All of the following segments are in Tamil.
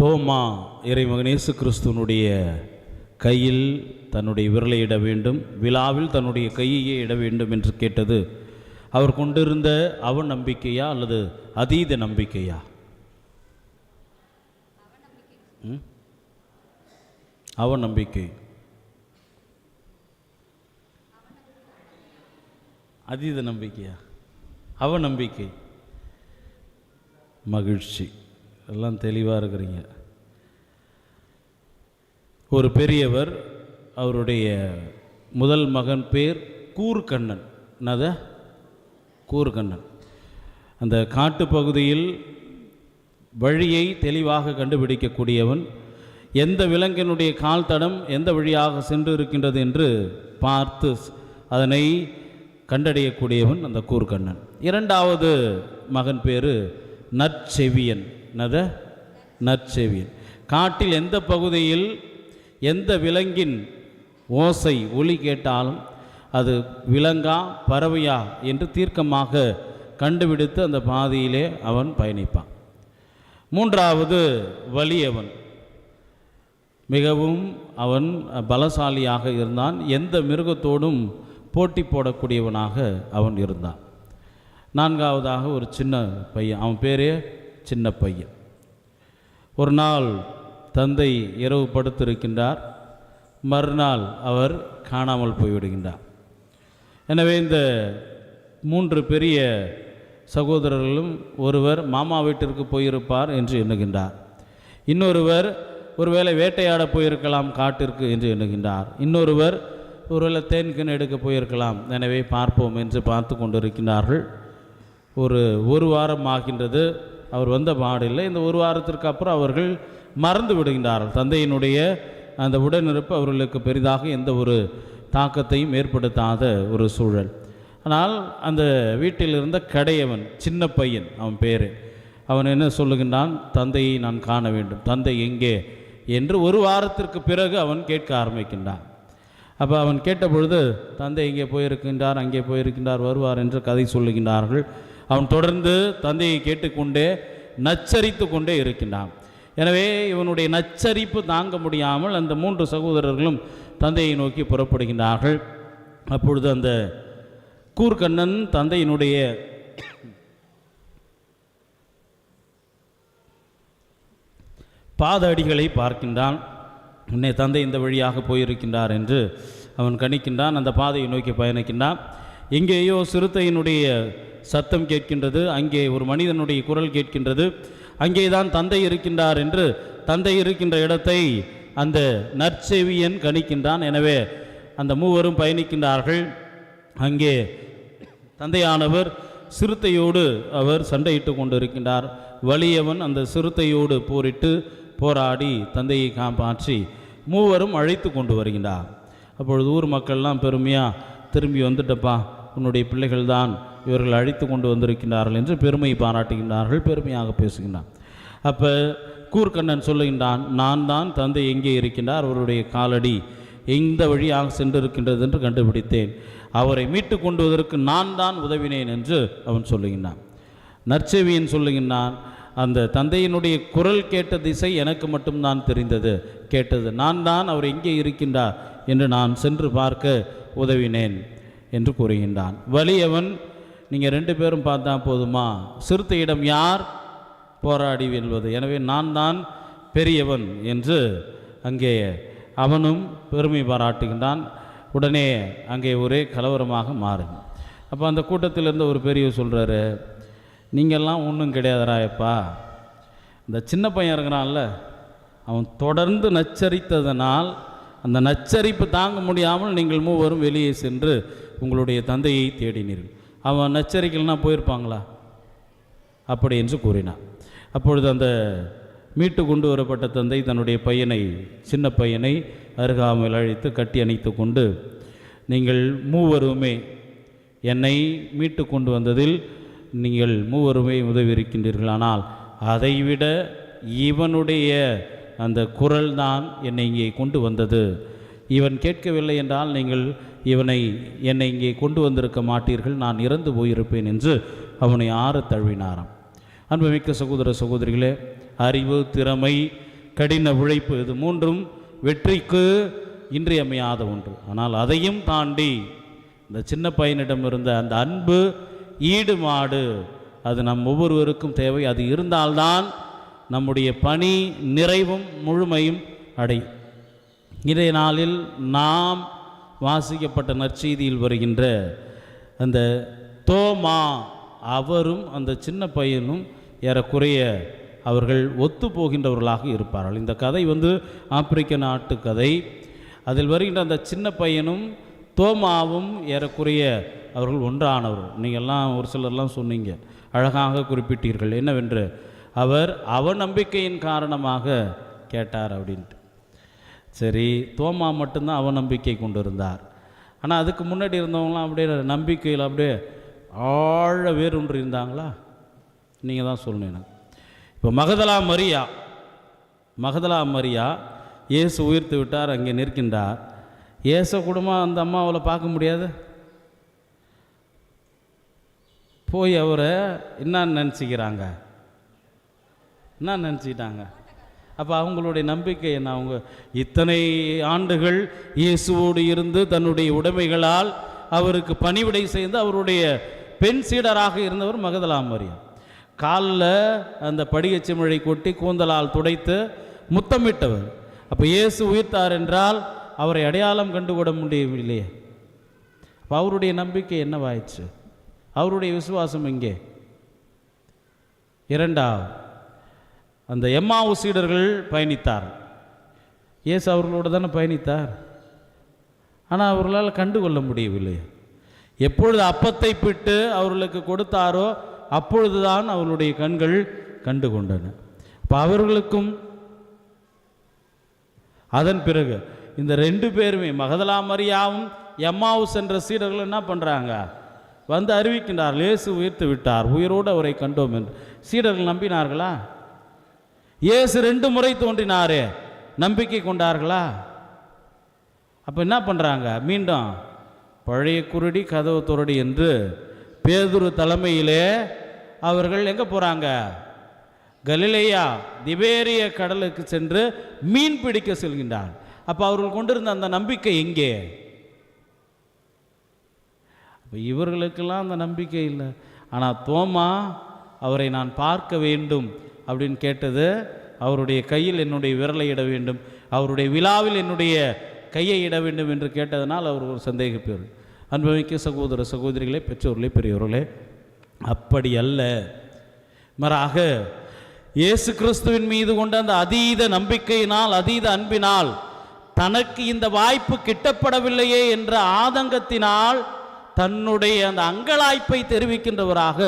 தோமா இறைமகன் இயேசு கிறிஸ்துவனுடைய கையில் தன்னுடைய விரலை இட வேண்டும் விழாவில் தன்னுடைய கையையே இட வேண்டும் என்று கேட்டது. அவர் கொண்டிருந்த அவ நம்பிக்கையா அல்லது அதீத நம்பிக்கையா? ம்? அவ நம்பிக்கை. அதீத நம்பிக்கையா? அவ நம்பிக்கை. மகிழ்ச்சி. எல்லாம் தெளிவாக இருக்கிறீங்க. ஒரு பெரியவர் அவருடைய முதல் மகன் பேர் கூர்கண்ணன் என்னது? கூர்கண்ணன் அந்த காட்டுப்பகுதியில் வழியை தெளிவாக கண்டுபிடிக்கக்கூடியவன் எந்த விலங்கினுடைய கால் தடம் எந்த வழியாக சென்று இருக்கின்றது என்று பார்த்து அதனை கண்டடையக்கூடியவன் அந்த கூர்கண்ணன் இரண்டாவது மகன் பேர் நற்செவியன். நத நற்செவியன். காட்டில் எந்த பகுதியில் எந்த விலங்கின் ஓசை ஒளி கேட்டாலும் அது விலங்கா பறவையா என்று தீர்க்கமாக கண்டுபிடித்து அந்த பாதையிலே அவன் பயணிப்பான். மூன்றாவது வலியவன். மிகவும் அவன் பலசாலியாக இருந்தான். எந்த மிருகத்தோடும் போட்டி போடக்கூடியவனாக அவன் இருந்தான். நான்காவதாக ஒரு சின்ன பையன். அவன் பேரே சின்ன பையன். ஒரு நாள் தந்தை இரவு படுத்திருக்கின்றார். மறுநாள் அவர் காணாமல் போய்விடுகின்றார். எனவே இந்த மூன்று பெரிய சகோதரர்களும் ஒருவர் மாமா வீட்டிற்கு போயிருப்பார் என்று எண்ணுகின்றார். இன்னொருவர் ஒருவேளை வேட்டையாட போயிருக்கலாம் காட்டிற்கு என்று எண்ணுகின்றார். இன்னொருவர் ஒருவேளை தேன்கன் எடுக்க போயிருக்கலாம். எனவே பார்ப்போம் என்று பார்த்து கொண்டிருக்கின்றார்கள். ஒரு ஒரு வாரம் ஆகின்றது. அவர் வந்த பாடில்லை இந்த ஒரு வாரத்திற்கு அப்புறம் அவர்கள் மறந்து விடுகின்றார்கள். தந்தையினுடைய அந்த உடனிருப்பு அவர்களுக்கு பெரிதாக எந்த ஒரு தாக்கத்தையும் ஏற்படுத்தாத ஒரு சூழல். ஆனால் அந்த வீட்டில் இருந்த கடையவன் சின்ன பையன் அவன் பேர் அவன் என்ன சொல்லுகின்றான்? தந்தையை நான் காண வேண்டும். தந்தை எங்கே? என்று ஒரு வாரத்திற்கு பிறகு அவன் கேட்க ஆரம்பிக்கின்றான். அப்போ அவன் கேட்டபொழுது தந்தை இங்கே போயிருக்கின்றார்? அங்கே போயிருக்கின்றார் வருவார் என்று கதை சொல்லுகின்றார்கள். அவன் தொடர்ந்து தந்தையை கேட்டுக்கொண்டே நச்சரித்து கொண்டே இருக்கின்றான். எனவே இவனுடைய நச்சரிப்பு தாங்க முடியாமல் அந்த மூன்று சகோதரர்களும் தந்தையை நோக்கி புறப்படுகின்றார்கள். அப்பொழுது அந்த கூர்கண்ணன் தந்தையினுடைய பாத அடிகளை பார்க்கின்றான். உன்னை தந்தை இந்த வழியாக போயிருக்கின்றார் என்று அவன் கணிக்கின்றான். அந்த பாதையை நோக்கி பயணிக்கின்றான். எங்கேயோ சிறுத்தையினுடைய சத்தம் கேட்கின்றது அங்கே ஒரு மனிதனுடைய குரல் கேட்கின்றது. அங்கே தான் தந்தை இருக்கின்றார் என்று தந்தை இருக்கின்ற இடத்தை அந்த நற்செவியன் கணிக்கின்றான். எனவே அந்த மூவரும் பயணிக்கின்றார்கள். அங்கே தந்தையானவர் சிறுத்தையோடு அவர் சண்டையிட்டு கொண்டிருக்கின்றார். வலியவன் அந்த சிறுத்தையோடு போரிட்டு போராடி தந்தையை காப்பாற்றி மூவரும் அழைத்து கொண்டு வருகின்றார். அப்பொழுது ஊர் மக்கள்லாம் பெருமையாக திரும்பி வந்துட்டப்பா உன்னுடைய பிள்ளைகள்தான் இவர்கள் அழைத்து கொண்டு வந்திருக்கின்றார்கள் என்று பெருமை பாராட்டுகின்றார்கள் பெருமையாக பேசுகின்றான். அப்போ கூர்க்கண்ணன் சொல்லுகின்றான் நான் தான் தந்தை எங்கே இருக்கின்றார்? அவருடைய காலடி எந்த வழியாக சென்றிருக்கின்றது என்று கண்டுபிடித்தேன். அவரை மீட்டு கொண்டுவதற்கு நான் தான் உதவினேன் என்று அவன் சொல்லுகின்றான். நற்செவியன் சொல்லுகின்றான் அந்த தந்தையினுடைய குரல் கேட்ட திசை எனக்கு மட்டும்தான் தெரிந்தது. கேட்டது நான் தான் அவர் எங்கே இருக்கின்றார்? என்று நான் சென்று பார்க்க உதவினேன் என்று கூறுகின்றான். வலியவன் நீங்கள் ரெண்டு பேரும் பார்த்தா போதுமா? சிறுத்தையிடம் யார்? போராடி வெல்வது. எனவே நான் தான் பெரியவன் என்று அங்கே அவனும் பெருமை பாராட்டுகின்றான். உடனே அங்கே ஒரே கலவரமாக மாறும். அப்போ அந்த கூட்டத்திலிருந்து ஒரு பெரியவர் சொல்கிறாரு நீங்கள்லாம் ஒன்றும் கிடையாதுராயப்பா இந்த சின்ன பையன் இருக்கிறான்ல அவன் தொடர்ந்து நச்சரித்ததனால் அந்த நச்சரிப்பு தாங்க முடியாமல் நீங்கள் மூவரும் வெளியே சென்று உங்களுடைய தந்தையை தேடினீர்கள். அவன் நச்சரிக்கலைன்னா போயிருப்பாங்களா? அப்படி என்று கூறினான். அப்பொழுது அந்த மீட்டு கொண்டு வரப்பட்ட தந்தை தன்னுடைய பையனை சின்ன பையனை அருகாமையில் அழைத்து கட்டி அணைத்து கொண்டு நீங்கள் மூவருமே என்னை மீட்டு கொண்டு வந்ததில் நீங்கள் மூவருமே உதவி இருக்கின்றீர்கள் ஆனால் அதைவிட இவனுடைய அந்த குரல் தான் என்னை இங்கே கொண்டு வந்தது. இவன் கேட்கவில்லை என்றால் நீங்கள் இவனை என்னை இங்கே கொண்டு வந்திருக்க மாட்டீர்கள் நான் இறந்து போயிருப்பேன் என்று அவனை ஆற தழுவினாராம். அன்புமிக்க சகோதர சகோதரிகளே அறிவு திறமை கடின உழைப்பு இது மூன்றும் வெற்றிக்கு இன்றியமையாத ஒன்று. ஆனால் அதையும் தாண்டி இந்த சின்ன பையனிடம் இருந்த அந்த அன்பு ஈடுபாடு அது நம் ஒவ்வொருவருக்கும் தேவை. அது இருந்தால்தான் நம்முடைய பணி நிறைவும் முழுமையும் அடையும். இன்றைய நாளில் நாம் வாசிக்கப்பட்ட நற்செய்தியில் வருகின்ற அந்த தோமா அவரும் அந்த சின்ன பையனும் ஏறக்குறைய அவர்கள் ஒத்து போகின்றவர்களாக இருப்பார்கள். இந்த கதை வந்து ஆப்பிரிக்க நாட்டு கதை. அதில் வருகின்ற அந்த சின்ன பையனும் தோமாவும் ஏறக்குறைய அவர்கள் ஒன்றானவர் நீங்கள்லாம் ஒரு சிலர்லாம் சொன்னீங்க. அழகாக குறிப்பிட்டீர்கள். என்னவென்று? அவர் அவநம்பிக்கையின் காரணமாக கேட்டார் அப்படின்ட்டு. சரி தோமா மட்டும்தான் அவநம்பிக்கை கொண்டு இருந்தார் ஆனால் அதுக்கு முன்னாடி இருந்தவங்களாம் அப்படியே நம்பிக்கையில் அப்படியே ஆழ வேரூன்றி இருந்தாங்களா? நீங்கள் தான் சொல்லணும் எனக்கு. இப்போ மகதலா மரியா மகதலா மரியா இயேசு உயிர்த்து விட்டார் அங்கே நிற்கின்றார். இயேசு குடும்பம் அந்த அம்மாவில் பார்க்க முடியாது? போய் அவரை என்ன நினச்சிக்கிறாங்க? என்ன நினச்சிக்கிட்டாங்க? அப்போ அவங்களுடைய நம்பிக்கை என்ன? அவங்க இத்தனை ஆண்டுகள் இயேசுவோடு இருந்து தன்னுடைய உடைமைகளால் அவருக்கு பணிவிடை செய்து அவருடைய பெண் சீடராக இருந்தவர் மகதலாமரியம் காலில் அந்த படிகச்சிமிழை கொட்டி கூந்தலால் துடைத்து முத்தமிட்டவர். அப்போ இயேசு உயிர்த்தார் என்றால் அவரை அடையாளம் கண்டுகொட முடியவில்லையே. அப்போ அவருடைய நம்பிக்கை என்னவாயிடுச்சு அவருடைய விசுவாசம் இங்கே இரண்டாவது அந்த எம்மாவு சீடர்கள் பயணித்தார். இயேசு அவர்களோடு தானே பயணித்தார். ஆனால் அவர்களால் கண்டுகொள்ள முடியவில்லை. எப்பொழுது அப்பத்தை பிட்டு அவர்களுக்கு கொடுத்தாரோ அப்பொழுதுதான் அவர்களுடைய கண்கள் கண்டு கொண்டன. இப்போ அவர்களுக்கும் அதன் பிறகு இந்த ரெண்டு பேருமே மகதலா மரியாவும் எம்மாவு சென்ற சீடர்கள் என்ன பண்ணுறாங்க வந்து அறிவிக்கின்றார் லேசு உயிர்த்து விட்டார். உயிரோடு அவரை கண்டோம் என்று. சீடர்கள் நம்பினார்களா? இயேசு ரெண்டு முறை தோன்றினார். நம்பிக்கை கொண்டார்களா? அப்போ என்ன பண்ணுறாங்க மீண்டும் பழைய குருடி கதவு துருடி என்று பேதுரு தலைமையிலே அவர்கள் எங்கே போகிறாங்க கலிலேயா திபேரிய கடலுக்கு சென்று மீன் பிடிக்க செல்கின்றார். அப்போ அவர்கள் கொண்டிருந்த அந்த நம்பிக்கை எங்கே? அப்போ இவர்களுக்கெல்லாம் அந்த நம்பிக்கை இல்லை. ஆனால் தோமா அவரை நான் பார்க்க வேண்டும். அப்படின்னு கேட்டது அவருடைய கையில் என்னுடைய விரலை இட வேண்டும். அவருடைய விழாவில் என்னுடைய கையை இட வேண்டும் என்று கேட்டதனால் அவர் ஒரு சந்தேகப்பேர் அன்புமிக்க சகோதர சகோதரிகளே பெற்றோர்களே பெரியவர்களே அப்படி அல்ல. மாறாக இயேசு கிறிஸ்துவின் மீது கொண்ட அந்த அதீத நம்பிக்கையினால் அதீத அன்பினால் தனக்கு இந்த வாய்ப்பு கிட்டப்படவில்லையே என்ற ஆதங்கத்தினால் தன்னுடைய அந்த அங்கலாய்ப்பை தெரிவிக்கின்றவராக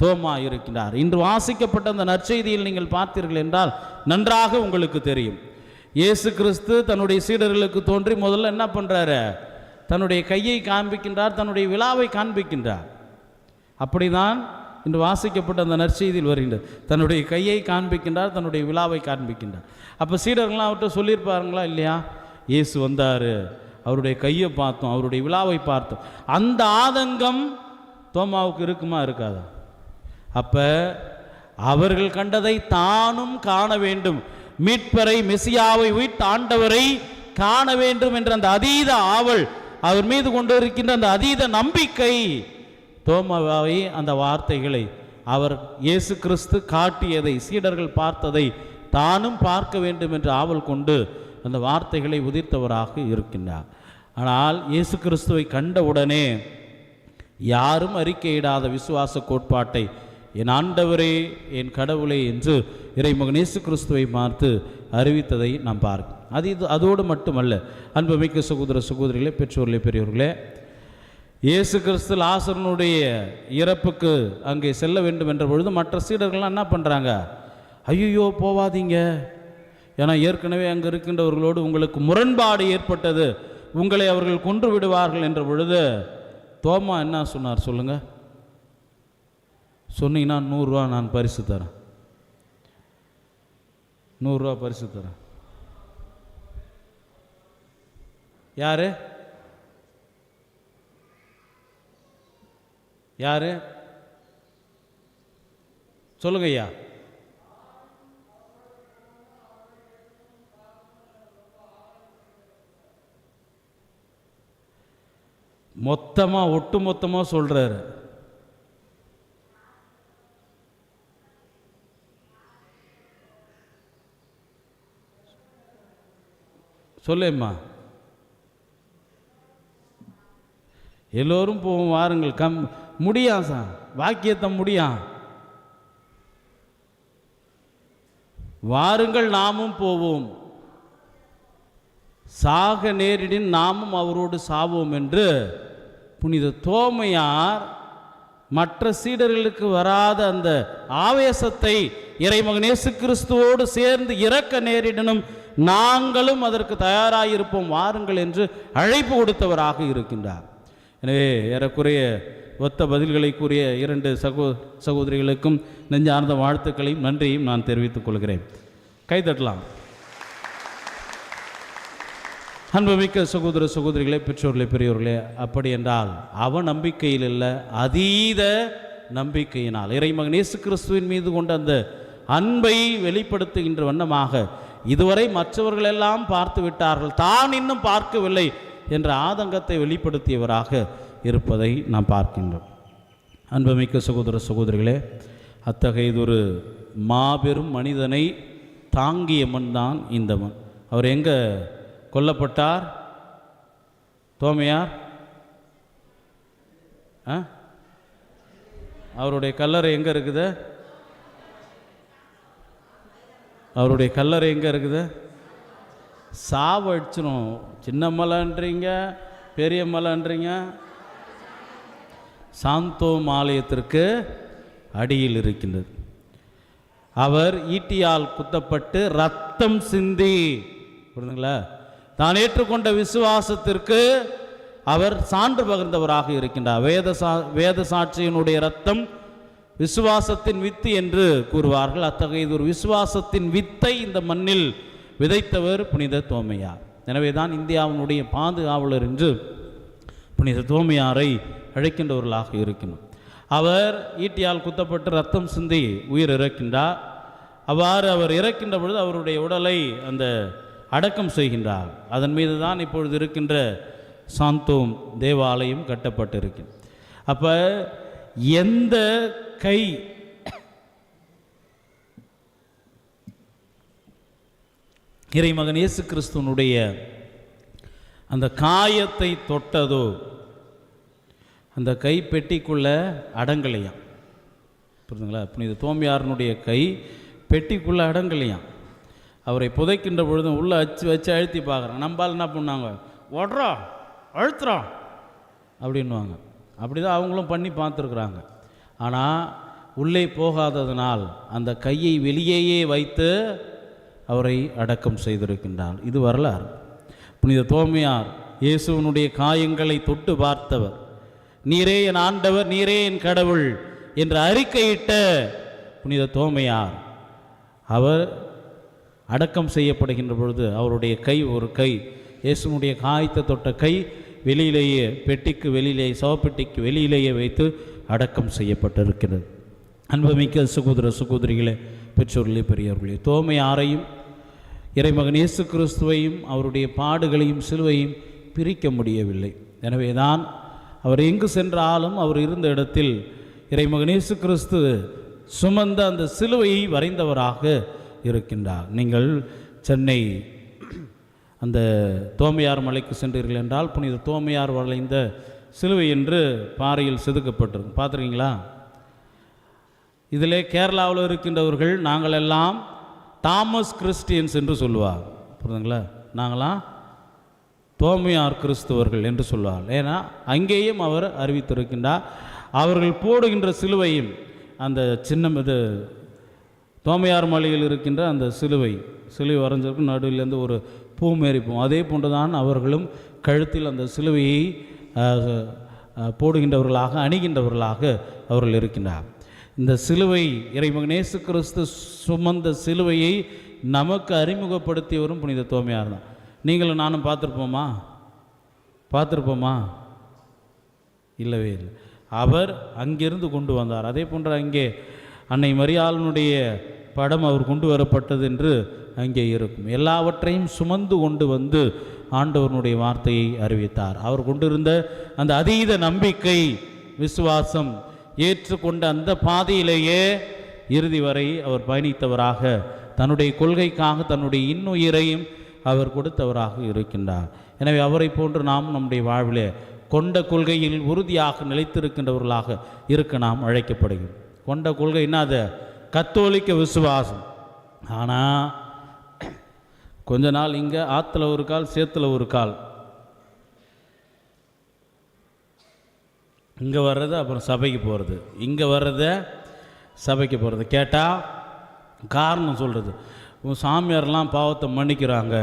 தோமா இருக்கின்றார் இன்று வாசிக்கப்பட்ட அந்த நற்செய்தியில் நீங்கள் பார்த்தீர்கள் என்றால் நன்றாக உங்களுக்கு தெரியும். இயேசு கிறிஸ்து தன்னுடைய சீடர்களுக்கு தோன்றி முதல்ல என்ன பண்ணுறாரு தன்னுடைய கையை காண்பிக்கின்றார் தன்னுடைய விழாவை காண்பிக்கின்றார். அப்படிதான் இன்று வாசிக்கப்பட்ட அந்த நற்செய்தியில் வருகின்றது. தன்னுடைய கையை காண்பிக்கின்றார் தன்னுடைய விழாவை காண்பிக்கின்றார். அப்போ சீடர்கள்லாம் அவர்கிட்ட சொல்லியிருப்பாருங்களா? இல்லையா? இயேசு வந்தார் அவருடைய கையை பார்த்தோம் அவருடைய விழாவை பார்த்தோம். அந்த ஆதங்கம் தோமாவுக்கு இருக்குமா இருக்காதா? அப்போ அவர்கள் கண்டதை தானும் காண வேண்டும். மீட்பரை மெசியாவை உயிர் ஆண்டவரை காண வேண்டும் என்ற அந்த அதீத ஆவல் அவர் மீது கொண்டு இருக்கின்ற அந்த அதீத நம்பிக்கை தோமாவை அந்த வார்த்தைகளை அவர் இயேசு கிறிஸ்து காட்டியதை சீடர்கள் பார்த்ததை தானும் பார்க்க வேண்டும் என்று ஆவல் கொண்டு அந்த வார்த்தைகளை உதிர்த்தவராக இருக்கின்றார். ஆனால் இயேசு கிறிஸ்துவை கண்டவுடனே யாரும் அறிக்கையிடாத விசுவாச கோட்பாட்டை என் ஆண்டவரே என் கடவுளே என்று இறைமகன் இயேசு கிறிஸ்துவை பார்த்து அறிவித்ததை நாம் பார்க்க அது இது அதோடு மட்டுமல்ல அன்புமிக்க சகோதர சகோதரிகளே பெற்றோர்களே பெரியவர்களே இயேசு கிறிஸ்து லாசரனுடைய இறப்புக்கு அங்கே செல்ல வேண்டும் என்ற பொழுது மற்ற சீடர்கள்லாம் என்ன பண்ணுறாங்க ஐயோ போவாதீங்க. ஏன்னா ஏற்கனவே அங்கே இருக்கின்றவர்களோடு உங்களுக்கு முரண்பாடு ஏற்பட்டது. உங்களை அவர்கள் கொன்று விடுவார்கள் என்ற பொழுது தோமா என்ன சொன்னார் சொல்லுங்கள் சொன்னீங்கன்னா நூறுரூவா நான் பரிசு தரேன். நூறுரூவா பரிசு தரேன். யார்? யார்? சொல்லுங்க ஐயா. மொத்தமாக ஒட்டு மொத்தமாக சொல்கிறாரு சொல்லேம்மா. எல்லோரும் போவோம் வாருங்கள். கம் முடியும் சார். வாக்கியத்தை முடியும் வாருங்கள் நாமும் போவோம். சாக நேரிடின் நாமும் அவரோடு சாவோம் என்று புனித தோமையார் மற்ற சீடர்களுக்கு வராத அந்த ஆவேசத்தை இறைமகன் இயேசு கிறிஸ்துவோடு சேர்ந்து இறக்க நேரிடனும் நாங்களும் அதற்கு தயாராயிருப்போம். வாருங்கள் என்று அழைப்பு கொடுத்தவராக இருக்கின்றார். எனவே ஏறக்குறைய ஒத்த பதில்களை கூறிய இரண்டு சகோ சகோதரிகளுக்கும் நெஞ்சார்ந்த வாழ்த்துக்களையும் நன்றியும் நான் தெரிவித்துக் கொள்கிறேன். கைதட்டலாம் அன்புமிக்க சகோதர சகோதரிகளே பெற்றோர்களே பெரியோர்களே அப்படி என்றால் அவ நம்பிக்கையில் இல்லை அதீத நம்பிக்கையினால். இறைமகன் இயேசு கிறிஸ்துவின் மீது கொண்ட அந்த அன்பை வெளிப்படுத்துகின்ற வண்ணமாக இதுவரை மற்றவர்களெல்லாம் பார்த்து விட்டார்கள். தான் இன்னும் பார்க்கவில்லை என்ற ஆதங்கத்தை வெளிப்படுத்தியவராக இருப்பதை நாம் பார்க்கின்றோம். அன்புமிக்க சகோதர சகோதரிகளே அத்தகையதொரு மாபெரும் மனிதனை தாங்கிய மண் தான் இந்த மண். அவர் எங்கே கொல்லப்பட்டார்? தோமையார்? ஆ? அவருடைய கல்லறை எங்கே இருக்குது? அவருடைய கல்லறை எங்கே இருக்குது? சாவடிச்சிடும் சின்ன மலைன்றீங்க பெரிய மலைன்றீங்க. சாந்தோம் ஆலயத்திற்கு அடியில் இருக்கின்றது. அவர் ஈட்டியால் குத்தப்பட்டு ரத்தம் சிந்தி புரியுதுங்களா தான் ஏற்றுக்கொண்ட விசுவாசத்திற்கு அவர் சான்று பகிர்ந்தவராக இருக்கின்றார். வேத சா வேத சாட்சியினுடைய ரத்தம் விசுவாசத்தின் வித்து என்று கூறுவார்கள். அத்தகைய ஒரு விசுவாசத்தின் வித்தை இந்த மண்ணில் விதைத்தவர் புனித தோமையார். எனவே தான் இந்தியாவினுடைய பாதுகாவலர் என்று புனித தோமையாரை அழைக்கின்றவர்களாக இருக்கணும் அவர் ஈட்டியால் குத்தப்பட்டு ரத்தம் சிந்தி உயிர் இறக்கின்றார். அவ்வாறு அவர் இறக்கின்ற பொழுது அவருடைய உடலை அந்த அடக்கம் செய்கின்றார். அதன் மீது தான் இப்பொழுது இருக்கின்ற சாந்தோம் தேவாலயம் கட்டப்பட்டிருக்கு அப்போ எந்த கை இறைமகன் இயேசு கிறிஸ்துவனுடைய அந்த காயத்தை தொட்டதோ அந்த கை பெட்டிக்குள்ள அடங்கலையாம். புரியுதுங்களா புனித தோமியாரனுடைய கை பெட்டிக்குள்ள அடங்கலையாம். அவரை புதைக்கின்ற பொழுதும் உள்ளே அச்சு வச்சு அழுத்தி பார்க்குறான். நம்பால் என்ன பண்ணாங்க? ஓடுறோம் அழுத்துறோம் அப்படின்வாங்க அப்படி தான் அவங்களும் பண்ணி பார்த்துருக்குறாங்க. ஆனால் உள்ளே போகாததனால் அந்த கையை வெளியேயே வைத்து அவரை அடக்கம் செய்திருக்கின்றார் இது வரலாறு. புனித தோமையார் இயேசுவனுடைய காயங்களை தொட்டு பார்த்தவர் நீரே என் ஆண்டவர் நீரே என் கடவுள் என்று அறிக்கையிட்ட புனித தோமையார் அவர் அடக்கம் செய்யப்படுகின்ற பொழுது அவருடைய கை ஒரு கை இயேசுனுடைய காயத்தை தொட்ட கை வெளியிலேயே பெட்டிக்கு வெளியிலேயே சவப்பெட்டிக்கு வெளியிலேயே வைத்து அடக்கம் செய்யப்பட்டிருக்கிறது. அன்புமிக்க சுகோதர சுகோதரிகளே பெற்றோர்களே பெரியவர்களே தோமையாரையும் இறைமகன் இயேசு கிறிஸ்துவையும் அவருடைய பாடுகளையும் சிலுவையும் பிரிக்க முடியவில்லை. எனவே தான் அவர் எங்கு சென்றாலும் அவர் இருந்த இடத்தில் இறைமகன் இயேசு கிறிஸ்து சுமந்த அந்த சிலுவையை வரைந்தவராக இருக்கின்றார். நீங்கள் சென்னை அந்த தோமையார் மலைக்கு சென்றீர்கள் என்றால் புனித தோமையார் வளைந்த சிலுவை என்று பாறையில் செதுக்கப்பட்டிருக்கும். பார்த்துருக்கீங்களா? இதிலே கேரளாவில் இருக்கின்றவர்கள் நாங்கள் எல்லாம் தாமஸ் கிறிஸ்டியன்ஸ் என்று சொல்லுவார் புரியுதுங்களா நாங்களாம் தோமையார் கிறிஸ்துவர்கள் என்று சொல்லுவார் ஏன்னா அங்கேயும் அவர் அறிவித்திருக்கின்றார். அவர்கள் போடுகின்ற சிலுவையும் அந்த சின்னம் இது தோமையார் மலையில் இருக்கின்ற அந்த சிலுவை சிலுவை வரைஞ்சிருக்கும் நடுவிலேருந்து ஒரு பூ மேரிப்போம். அதே போன்றுதான் அவர்களும் கழுத்தில் அந்த சிலுவையை போடுகின்றவர்களாக அணிகின்றவர்களாக அவர்கள் இருக்கின்றார். இந்த சிலுவை இறைமகன் கிறிஸ்து சுமந்த சிலுவையை நமக்கு அறிமுகப்படுத்தியவரும் புனித தோமையார் தான். நீங்களும் நானும் பார்த்துருப்போமா? பார்த்துருப்போமா? இல்லவே இல்லை. அவர் அங்கிருந்து கொண்டு வந்தார். அதே போன்ற அங்கே அன்னை மரியாளனுடைய படம் அவர் கொண்டு வரப்பட்டது என்று அங்கே இருக்கும். எல்லாவற்றையும் சுமந்து கொண்டு வந்து ஆண்டவனுடைய வார்த்தையை அறிவித்தார். அவர் கொண்டிருந்த அந்த அதீத நம்பிக்கை விசுவாசம் ஏற்றுக்கொண்ட அந்த பாதையிலேயே இறுதி வரை அவர் பயணித்தவராக தன்னுடைய கொள்கைக்காக தன்னுடைய இன்னுயிரையும் அவர் கொடுத்தவராக இருக்கின்றார். எனவே அவரை போன்று நாம் நம்முடைய வாழ்விலே கொண்ட கொள்கையில் உறுதியாக நிலைத்திருக்கின்றவர்களாக இருக்க நாம் அழைக்கப்படுகிறோம். கொண்ட கொள்கை என்னது கத்தோலிக்க விசுவாசம். ஆனால் கொஞ்ச நாள் இங்கே ஆற்றுல ஒரு கால் சேத்துல ஒரு கால். இங்கே வர்றது அப்புறம் சபைக்கு போகிறது இங்கே வர்றத சபைக்கு போகிறது கேட்டால் காரணம் சொல்கிறது உன் சாமியார்லாம் பாவத்தை மன்னிக்கிறாங்க.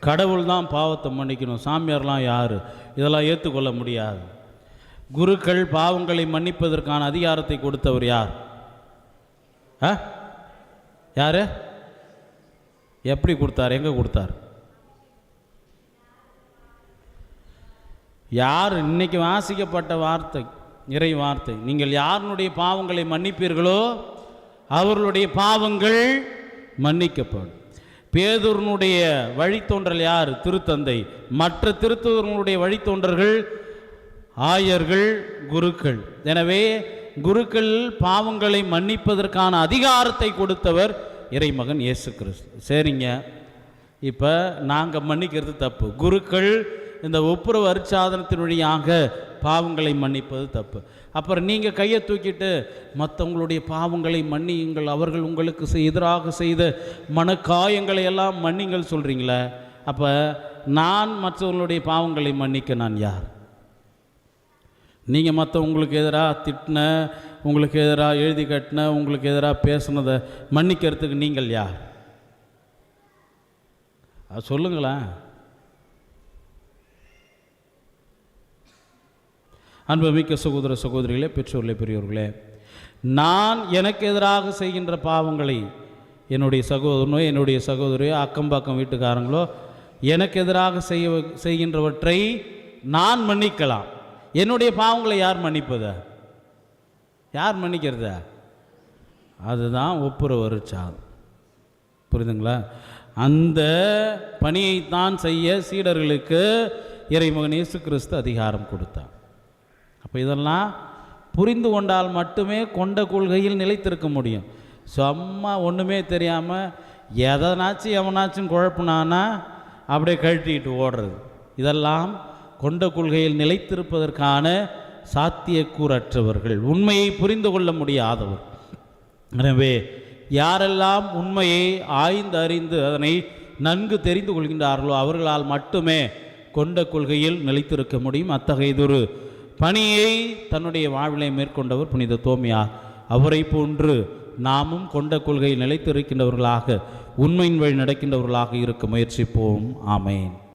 கடவுள் தான் பாவத்தை மன்னிக்கணும். சாமியார்லாம் யார்? இதெல்லாம் ஏற்றுக்கொள்ள முடியாது. குருக்கள் பாவங்களை மன்னிப்பதற்கான அதிகாரத்தை கொடுத்தவர் யார்? ஆ? யார்? எப்படி கொடுத்தார்? எங்கே கொடுத்தார்? யார் இன்னைக்கு வாசிக்கப்பட்ட வார்த்தை? இறை வார்த்தை. நீங்கள் யாருடைய பாவங்களை மன்னிப்பீர்களோ அவர்களுடைய பாவங்கள் மன்னிக்கப்படும். பேதூர்னுடைய வழித்தோன்றல் யார்? திருத்தந்தை. மற்ற திருத்தூர்களுடைய வழித்தோன்றர்கள் ஆயர்கள் குருக்கள். எனவே குருக்கள் பாவங்களை மன்னிப்பதற்கான அதிகாரத்தை கொடுத்தவர் இறைமகன் இயேசு கிறிஸ்து. சரிங்க. இப்போ நாங்கள் மன்னிக்கிறது தப்பு. குருக்கள் இந்த ஒப்புரவு அருட்சாதனத்தின் வழியாக பாவங்களை மன்னிப்பது தப்பு. அப்புறம் நீங்கள் கையை தூக்கிட்டு மற்றவங்களுடைய பாவங்களை மன்னியுங்கள் அவர்கள் உங்களுக்கு செய்- எதிராக செய்த மனக்காயங்களை எல்லாம் மன்னிங்கள் சொல்கிறீங்களே அப்போ நான் மற்றவர்களுடைய பாவங்களை மன்னிக்க நான் யார்? நீங்கள் மற்ற உங்களுக்கு எதிராக திட்டின உங்களுக்கு எதிராக எழுதி கட்டின உங்களுக்கு எதிராக பேசுனதை மன்னிக்கிறதுக்கு நீங்கள் யார்? அது சொல்லுங்களேன். அன்புமிக்க சகோதர சகோதரிகளே பெற்றோர்களே பெரியோர்களே நான் எனக்கு எதிராக செய்கின்ற பாவங்களை என்னுடைய சகோதரனோ என்னுடைய சகோதரியோ அக்கம் பக்கம் வீட்டுக்காரங்களோ எனக்கு எதிராக செய்ய செய்கின்றவற்றை நான் மன்னிக்கலாம். என்னுடைய பாவங்களை யார் மன்னிப்பதா? யார் மன்னிக்கிறதா? அதுதான் ஒப்புரவர் சாதம் புரியுதுங்களா? அந்த பணியைத்தான் செய்ய சீடர்களுக்கு இறைமகன் இயேசு கிறிஸ்து அதிகாரம் கொடுத்தான். அப்போ இதெல்லாம் புரிந்து கொண்டால் மட்டுமே கொண்ட கொள்கையில் நிலைத்திருக்க முடியும். சும்மா ஒன்றுமே தெரியாமல் எதனாச்சும் எவனாச்சும் குழப்பினானா அப்படியே கழட்டிட்டு ஓடுறது. இதெல்லாம் கொண்ட கொள்கையில் நிலைத்திருப்பதற்கான சாத்தியக்கூறற்றவர்கள். உண்மையை புரிந்து கொள்ள முடியாதவர். எனவே யாரெல்லாம் உண்மையை ஆய்ந்து அறிந்து அதனை நன்கு தெரிந்து கொள்கின்றார்களோ அவர்களால் மட்டுமே கொண்ட கொள்கையில் நிலைத்திருக்க முடியும். அத்தகையதொரு பணியை தன்னுடைய வாழ்விலை மேற்கொண்டவர் புனித தோமியார் அவரை போன்று நாமும் கொண்ட கொள்கையில் நிலைத்திருக்கின்றவர்களாக உண்மையின் வழி நடக்கின்றவர்களாக இருக்க முயற்சிப்போம். ஆமேன்.